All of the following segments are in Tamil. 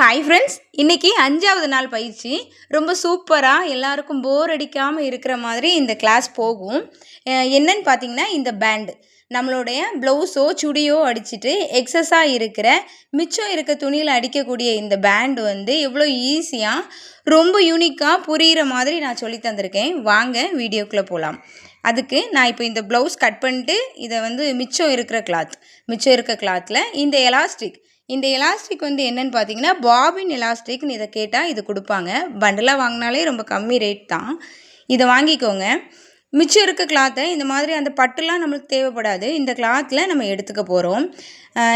ஹாய் ஃப்ரெண்ட்ஸ் இன்றைக்கி அஞ்சாவது நாள் பயிற்சி. ரொம்ப சூப்பராக எல்லாருக்கும் போர் அடிக்காமல் இருக்கிற மாதிரி இந்த கிளாஸ் போகும். என்னன்னு பார்த்தீங்கன்னா இந்த பேண்டு நம்மளுடைய ப்ளவுஸோ சுடியோ அடிச்சுட்டு எக்ஸஸாக இருக்கிற மிச்சம் இருக்க துணியில் அடிக்கக்கூடிய இந்த பேண்டு வந்து எவ்வளோ ஈஸியாக ரொம்ப யூனிக்காக புரிகிற மாதிரி நான் சொல்லி தந்திருக்கேன். வாங்க வீடியோக்குள்ளே போகலாம் அதுக்கு நான் இப்போ இந்த ப்ளவுஸ் கட் பண்ணிட்டு இதை வந்து மிச்சம் இருக்கிற கிளாத் மிச்சம் இருக்க கிளாத்தில் இந்த எலாஸ்டிக் இந்த எலாஸ்டிக் வந்து என்னன்னு பார்த்தீங்கன்னா பாபின் எலாஸ்டிக்னு இதை கேட்டால் இது கொடுப்பாங்க. பண்டலாக வாங்கினாலே ரொம்ப கம்மி ரேட் தான். இதை வாங்கிக்கோங்க. மிச்சம் இருக்க கிளாத்தை இந்த மாதிரி அந்த பட்டுலாம் நம்மளுக்கு தேவைப்படாது. இந்த கிளாத்தில் நம்ம எடுத்துக்க போகிறோம்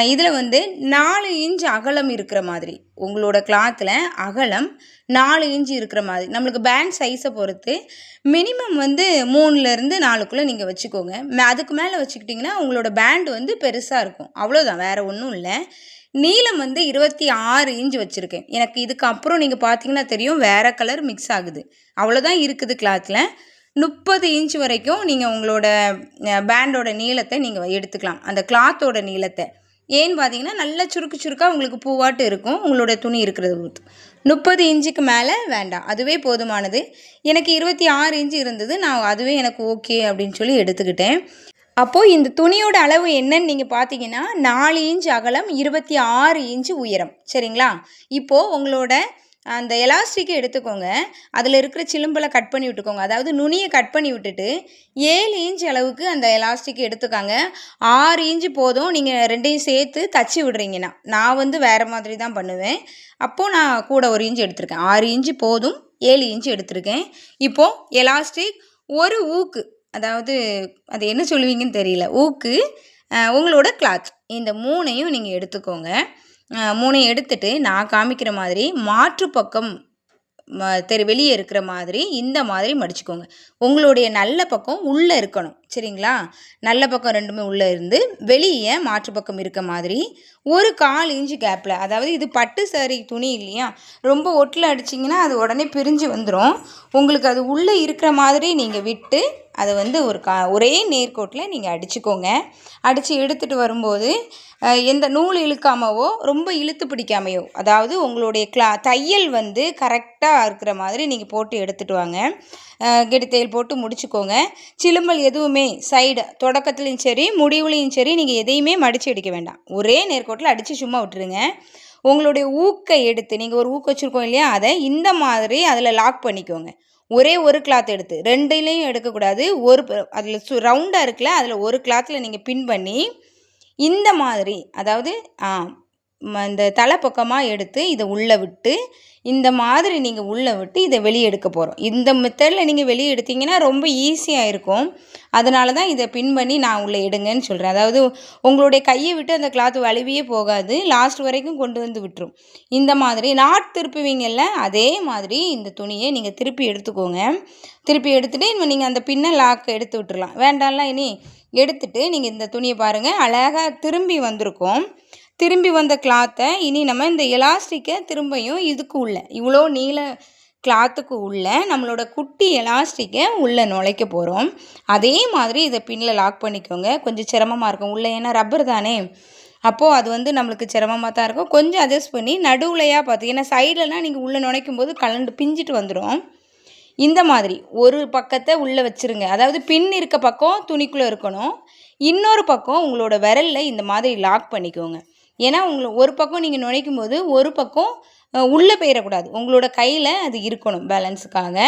இதில் வந்து நாலு இன்ச் அகலம் இருக்கிற மாதிரி உங்களோட கிளாத்தில் அகலம் நாலு இன்ச் இருக்கிற மாதிரி. நம்மளுக்கு பேண்ட் சைஸை பொறுத்து மினிமம் வந்து மூணுலேருந்து நாலுக்குள்ளே நீங்கள் வச்சுக்கோங்க. மே- அதுக்கு மேலே வச்சுக்கிட்டிங்கன்னா உங்களோட பேண்ட் வந்து பெருசாக இருக்கும். அவ்வளோதான் வேறு ஒன்றும் இல்லை. நீளம் வந்து இருபத்தி ஆறு இன்ச் வச்சுருக்கேன். எனக்கு இதுக்கு அப்புறம் நீங்கள் பார்த்தீங்கன்னா தெரியும் வேறு கலர் மிக்ஸ் ஆகுது. அவ்வளோதான் இருக்குது கிளாத்தில் முப்பது இன்ச் வரைக்கும் நீங்கள் உங்களோட பேண்டோட நீளத்தை நீங்கள் எடுத்துக்கலாம். அந்த கிளாத்தோட நீளத்தை. ஏன்னு பார்த்தீங்கன்னா நல்ல சுருக்கு சுருக்காக உங்களுக்கு பூவாட்டு இருக்கும். உங்களோட துணி இருக்கிறது பொறுத்து முப்பது இன்ச்சுக்கு மேலே வேண்டாம். அதுவே போதுமானது. எனக்கு இருபத்தி ஆறு இன்ச்சு இருந்தது. நான் அதுவே எனக்கு ஓகே அப்படின்னு சொல்லி எடுத்துக்கிட்டேன். அப்போது இந்த துணியோட அளவு என்னன்னு நீங்கள் பார்த்தீங்கன்னா நாலு இன்ச் அகலம் இருபத்தி ஆறு இன்ச் உயரம். சரிங்களா? இப்போது உங்களோட அந்த எலாஸ்டிக்கை எடுத்துக்கோங்க. அதில் இருக்கிற சிலும்பலை கட் பண்ணி விட்டுக்கோங்க. அதாவது நுனியை கட் பண்ணி விட்டுட்டு ஏழு இன்ச் அளவுக்கு அந்த எலாஸ்டிக் எடுத்துக்காங்க. ஆறு இன்ச்சு போதும். நீங்கள் ரெண்டையும் சேர்த்து தச்சு விடுறீங்கன்னா. நான் வந்து வேறு மாதிரி தான் பண்ணுவேன். அப்போது நான் கூட ஒரு இன்ச்சு எடுத்திருக்கேன். ஆறு இன்ச்சு போதும். ஏழு இன்ச்சு எடுத்திருக்கேன். இப்போது எலாஸ்டிக் ஒரு ஊக்கு அதாவது அது என்ன சொல்லுவீங்கன்னு தெரியல. ஊக்கு உங்களோட கிளாத் இந்த மூணையும் நீங்கள் எடுத்துக்கோங்க. மூணையும் எடுத்துட்டு நான் காமிக்கிற மாதிரி மாற்று பக்கம் தெரு வெளியே இருக்கிற மாதிரி இந்த மாதிரி மடிச்சுக்கோங்க. உங்களுடைய நல்ல பக்கம் உள்ளே இருக்கணும் சரிங்களா? நல்ல பக்கம் ரெண்டுமே உள்ளே இருந்து வெளியே மாற்று பக்கம் இருக்க மாதிரி ஒரு கால் இன்ச்சு கேப்பில் அதாவது இது பட்டு saree துணி இல்லையா? ரொம்ப ஒட்டில் அடிச்சிங்கன்னா அது உடனே பிரிஞ்சு வந்துடும் உங்களுக்கு அது உள்ளே இருக்கிற மாதிரி நீங்கள் விட்டு அதை வந்து ஒரு கா ஒரே நேர்கோட்டில் நீங்கள் அடிச்சுக்கோங்க. அடித்து எடுத்துகிட்டு வரும்போது எந்த நூல் இழுக்காமவோ ரொம்ப இழுத்து பிடிக்காமையோ அதாவது உங்களுடைய கிளா தையல் வந்து கரெக்டாக இருக்கிற மாதிரி நீங்கள் போட்டு எடுத்துகிட்டு வாங்க. கெடுத்தையல் போட்டு முடிச்சுக்கோங்க. சிலும்பல் எதுவுமே சைடு தொடக்கத்துலேயும் சரி முடிவுலையும் சரி நீங்கள் எதையுமே மடித்து அடிக்க வேண்டாம். ஒரே நேர்கோட்டில் அடித்து சும்மா விட்டுருங்க. உங்களுடைய ஊக்கை எடுத்து நீங்கள் ஒரு ஊக்க வச்சுருக்கோம் இல்லையா அதை இந்த மாதிரி அதில் லாக் பண்ணிக்கோங்க. ஒரே ஒரு கிளாத் எடுத்து ரெண்டுலேயும் எடுக்கக்கூடாது. ஒரு அதில் சு ரவுண்டாக இருக்குல்ல அதில் ஒரு கிளாத்தில் நீங்கள் பின் பண்ணி இந்த மாதிரி அதாவது ஆ இந்த தலை பக்கமாக எடுத்து இதை உள்ளே விட்டு இந்த மாதிரி நீங்கள் உள்ளே விட்டு இதை வெளியே எடுக்க போகிறோம் இந்த மெத்தடில் நீங்கள் வெளியே எடுத்தீங்கன்னா ரொம்ப ஈஸியாக இருக்கும். அதனால தான் இதை பின் பண்ணி நான் உள்ளே எடுங்கன்னு சொல்கிறேன் அதாவது உங்களுடைய கையை விட்டு அந்த கிளாத் வலுவியே போகாது. லாஸ்ட் வரைக்கும் கொண்டு வந்து விட்டுரும். இந்த மாதிரி நாட் திருப்புவீங்கள்ல அதே மாதிரி இந்த துணியை நீங்கள் திருப்பி எடுத்துக்கோங்க. திருப்பி எடுத்துகிட்டு நீங்கள் அந்த பின்னை லாக் எடுத்து விட்டுறலாம். வேண்டாம்ல இனி எடுத்துட்டு நீங்கள் இந்த துணியை பாருங்கள் அழகாக திரும்பி வந்திருக்கும். திரும்பி வந்த கிளாத்தை இனி நம்ம இந்த எலாஸ்டிக்கை திரும்பியும் இதுக்கு உள்ள இவ்வளோ நீள கிளாத்துக்கு உள்ளே நம்மளோட குட்டி எலாஸ்டிக்கை உள்ளே நுழைக்க போகிறோம் அதே மாதிரி இதை பின்னில் லாக் பண்ணிக்கோங்க. கொஞ்சம் சிரமமாக இருக்கும். உள்ளே ஏன்னா ரப்பர் தானே. அப்போது அது வந்து நம்மளுக்கு சிரமமாக தான் இருக்கும். கொஞ்சம் அட்ஜஸ்ட் பண்ணி நடுவுலையா பார்த்தீங்கன்னா சைட்லலாம் நீங்கள் உள்ளே நுழைக்கும் போது கலண்டு பிஞ்சிட்டு வந்துடும் இந்த மாதிரி ஒரு பக்கத்தை உள்ளே வச்சிருங்க. அதாவது பின் இருக்க பக்கம் துணிக்குள்ளே இருக்கணும். இன்னொரு பக்கம் உங்களோட விரலில் இந்த மாதிரி லாக் பண்ணிக்கோங்க. ஏன்னா உங்களை ஒரு பக்கம் நீங்கள் நுழைக்கும் போது ஒரு பக்கம் உள்ளே போயிடக்கூடாது உங்களோட கையில் அது இருக்கணும் பேலன்ஸுக்காக.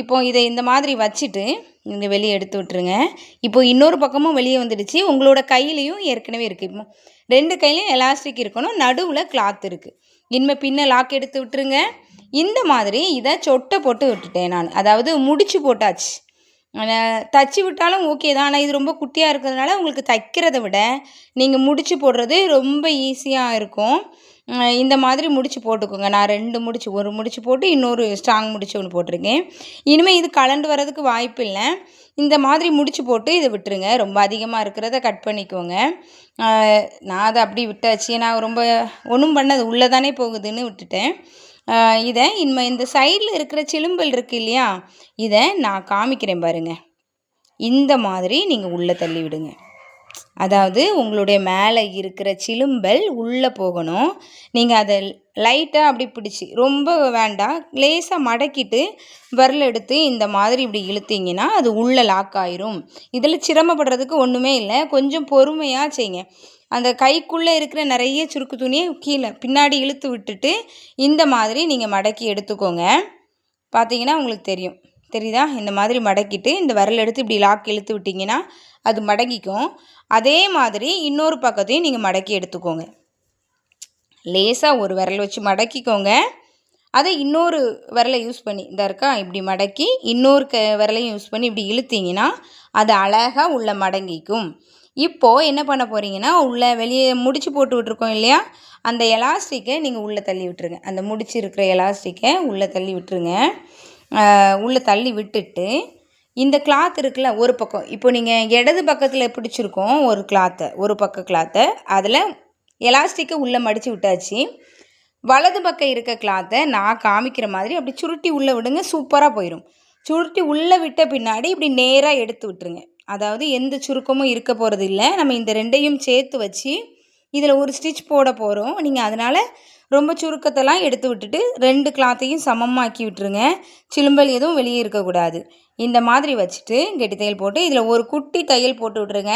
இப்போ இதை இந்த மாதிரி வச்சுட்டு நீங்கள் வெளியே எடுத்து விட்டுருங்க. இப்போ இன்னொரு பக்கமும் வெளியே வந்துடுச்சு. உங்களோட கையிலையும் ஏற்கனவே இருக்குது இப்போ ரெண்டு கையிலையும் எலாஸ்டிக் இருக்கணும். நடுவில் கிளாத் இருக்குது இனிமேல் பின்ன லாக் எடுத்து விட்டுருங்க. இந்த மாதிரி இதை சொட்டை போட்டு விட்டுட்டேன் நான். அதாவது முடிச்சு போட்டாச்சு. தச்சு விட்டாலும் ஓகே தான். ஆனால் இது ரொம்ப குட்டியாக இருக்கிறதுனால உங்களுக்கு தைக்கிறத விட நீங்கள் முடிச்சு போடுறது ரொம்ப ஈஸியாக இருக்கும். இந்த மாதிரி முடிச்சு போட்டுக்கோங்க. நான் ரெண்டு முடிச்சு ஒரு முடிச்சு போட்டு இன்னொரு ஸ்ட்ராங் முடிச்சு ஒன்று போட்டிருக்கேன். இனிமேல் இது கலண்டு வர்றதுக்கு வாய்ப்பு இல்லை. இந்த மாதிரி முடிச்சு போட்டு இதை விட்டுருங்க. ரொம்ப அதிகமாக இருக்கிறத கட் பண்ணிக்கோங்க. நான் அதை அப்படி விட்டாச்சு. நான் ரொம்ப ஒன்றும் பண்ணது உள்ளே தானே போகுதுன்னு விட்டுட்டேன். இதை இனிமே இந்த சைடில் இருக்கிற சிலும்பல் இருக்கு இல்லையா? இதை நான் காமிக்கிறேன் பாருங்க. இந்த மாதிரி நீங்கள் உள்ளே தள்ளி விடுங்க. அதாவது உங்களுடைய மேலே இருக்கிற சிலும்பல் உள்ளே போகணும். நீங்கள் அதை லைட்டாக அப்படி பிடிச்சி ரொம்ப வேண்டாம் லேசாக மடக்கிட்டு விரல் எடுத்து இந்த மாதிரி இப்படி இழுத்தீங்கன்னா அது உள்ளே லாக் ஆயிரும். இதில் சிரமப்படுறதுக்கு ஒன்றுமே இல்லை. கொஞ்சம் பொறுமையாக செய்யுங்க அந்த கைக்குள்ளே இருக்கிற நிறைய சுருக்கு துணியை கீழே பின்னாடி இழுத்து விட்டுட்டு இந்த மாதிரி நீங்கள் மடக்கி எடுத்துக்கோங்க. பார்த்தீங்கன்னா உங்களுக்கு தெரியும். தெரியுதா? இந்த மாதிரி மடக்கிட்டு இந்த விரல் எடுத்து இப்படி லாக் இழுத்து விட்டிங்கன்னா அது மடங்கிக்கும். அதே மாதிரி இன்னொரு பக்கத்தையும் நீங்கள் மடக்கி எடுத்துக்கோங்க. லேசாக ஒரு விரல் வச்சு மடக்கிக்கோங்க. அதை இன்னொரு விரலை யூஸ் பண்ணி இந்த இருக்கா இப்படி மடக்கி இன்னொரு க விரலையும் யூஸ் பண்ணி இப்படி இழுத்தீங்கன்னா அது அழகாக உள்ள மடங்கிக்கும். இப்போது என்ன பண்ண போகிறீங்கன்னா உள்ளே வெளியே முடிச்சு போட்டு விட்ருக்கோம் இல்லையா? அந்த எலாஸ்டிக்கை நீங்கள் உள்ளே தள்ளி விட்டுருங்க. அந்த முடிச்சு இருக்கிற எலாஸ்டிக்கை உள்ளே தள்ளி விட்டுருங்க. உள்ளே தள்ளி விட்டுட்டு இந்த கிளாத் இருக்குல்ல ஒரு பக்கம். இப்போ நீங்கள் இடது பக்கத்தில் பிடிச்சிருக்கோம் ஒரு கிளாத்தை ஒரு பக்க கிளாத்தை அதில் எலாஸ்டிக்கை உள்ளே மடித்து விட்டாச்சு. வலது பக்கம் இருக்க கிளாத்தை நான் காமிக்கிற மாதிரி அப்படி சுருட்டி உள்ளே விடுங்க சூப்பராக போயிடும் சுருட்டி உள்ளே விட்ட பின்னாடி இப்படி நேராக எடுத்து விட்டுருங்க. அதாவது எந்த சுருக்கமும் இருக்க போகிறது இல்லை. நம்ம இந்த ரெண்டையும் சேர்த்து வச்சு இதில் ஒரு ஸ்டிச் போட போகிறோம் நீங்கள் அதனால் ரொம்ப சுருக்கத்தெல்லாம் எடுத்து விட்டுட்டு ரெண்டு கிளாத்தையும் சமமாக்கி விட்டுருங்க. சிலும்பல் எதுவும் வெளியே இருக்கக்கூடாது இந்த மாதிரி வச்சுட்டு கெட்டி தையல் போட்டு இதில் ஒரு குட்டி தையல் போட்டு விட்ருங்க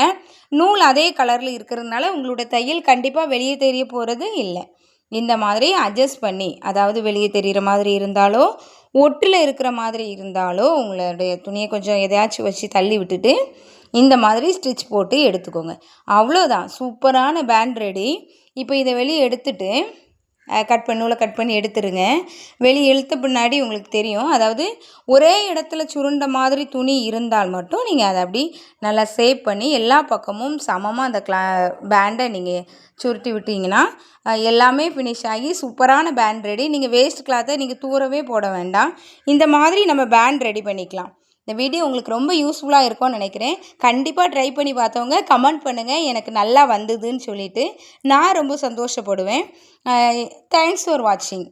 நூல் அதே கலரில் இருக்கிறதுனால உங்களோட தையல் கண்டிப்பாக வெளியே தெரிய போகிறது இல்லை. இந்த மாதிரி அட்ஜஸ்ட் பண்ணி அதாவது வெளியே தெரிகிற மாதிரி இருந்தாலோ ஒட்டில் இருக்கிற மாதிரி இருந்தாலோ உங்களுடைய துணியை கொஞ்சம் எதையாச்சும் வச்சு தள்ளி விட்டுட்டு இந்த மாதிரி ஸ்டிச் போட்டு எடுத்துக்கோங்க. அவ்வளோதான் சூப்பரான பேண்ட் ரெடி இப்போ இதை வெளியே எடுத்துட்டு கட் பண்ணி நூலை கட் பண்ணி எடுத்துருங்க. வெளியே இழுத்த பின்னாடி உங்களுக்கு தெரியும். அதாவது ஒரே இடத்துல சுருண்ட மாதிரி துணி இருந்தால் மட்டும் நீங்கள் அதை அப்படி நல்லா சேவ் பண்ணி எல்லா பக்கமும் சமமாக அந்த கிளா பேண்டை நீங்கள் சுருட்டி விட்டிங்கன்னா எல்லாமே ஃபினிஷ் ஆகி சூப்பரான பேண்ட் ரெடி நீங்கள் வேஸ்ட் கிளாத்தை நீங்கள் தூரவே போட வேண்டாம். இந்த மாதிரி நம்ம பேண்ட் ரெடி பண்ணிக்கலாம். இந்த வீடியோ உங்களுக்கு ரொம்ப யூஸ்ஃபுல்லாக இருக்கும்னு நினைக்கிறேன். கண்டிப்பாக ட்ரை பண்ணி பார்த்தவங்க கமெண்ட் பண்ணுங்கள் எனக்கு நல்லா வந்ததுன்னு சொல்லிவிட்டு நான் ரொம்ப சந்தோஷப்படுவேன். தேங்க்ஸ் ஃபார் வாட்சிங்